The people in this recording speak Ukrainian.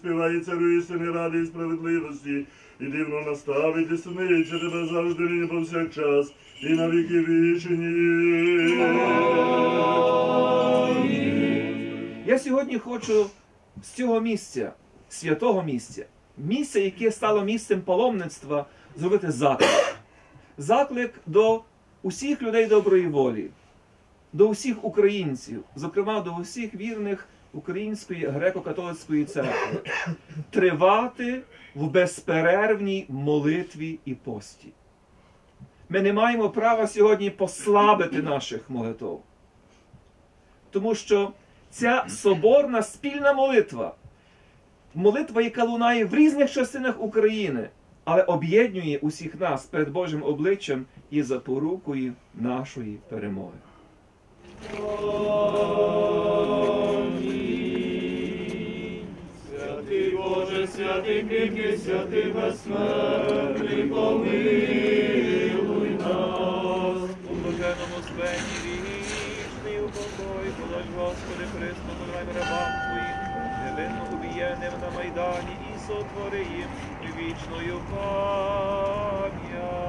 Співає царю сини ради і справедливості, і дивно наставить і синиться тебе завжди нині повсякчас, і на віки вічні. Я сьогодні хочу з цього місця, святого місця, місця, яке стало місцем паломництва, зробити заклик. Заклик до усіх людей доброї волі, до усіх українців, зокрема до усіх вірних Української греко-католицької церкви, тривати в безперервній молитві і пості. Ми не маємо права сьогодні послабити наших молитв. Тому що ця соборна спільна молитва, молитва, яка лунає в різних частинах України, але об'єднує усіх нас перед Божим обличчям і запорукою нашої перемоги. Святий Боже, святий кріпкий, святий безсмертний, помилуй нас. У блаженному спенні вічний упокой, подай, Господи, Христо, подай рабам Твоїм, невинно убієним на Майдані сотвори їм вічною пам'ять.